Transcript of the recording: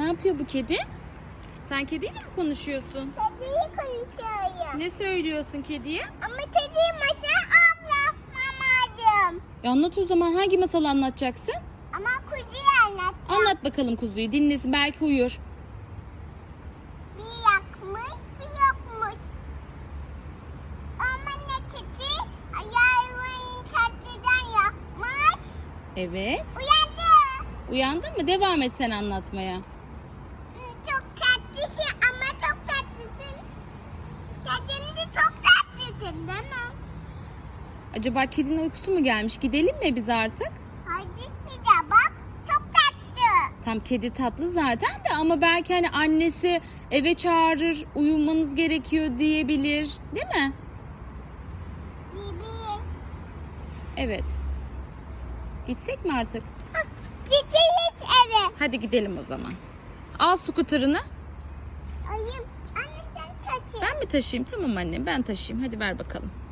söylüyor bu kedi? Sen kediyle mi konuşuyorsun? Kediyi konuşuyorum. Ne söylüyorsun kediye? Ama kedi masal anlatmamacım. E anlat o zaman hangi masal anlatacaksın? Ama kuzuyu anlat. Anlat bakalım kuzuyu dinlesin belki uyur. Bir yakmış bir yokmuş. Ama ne kedi ayağının tatlıdan yapmış. Evet. Uyandı. Uyandın mı? Devam et sen anlatmaya. Kedin de çok tatlısın değil mi? Acaba kedinin uykusu mu gelmiş? Gidelim mi biz artık? Bir de bak çok tatlı. Tam kedi tatlı zaten de ama belki hani annesi eve çağırır, uyumanız gerekiyor diyebilir. Değil mi? Gibi. Evet. Gitsek mi artık? Gideceğiz eve. Hadi gidelim o zaman. Al skuterını. Ayım. Anne. Ben mi taşıyayım? Tamam annem ben taşıyayım. Hadi ver bakalım.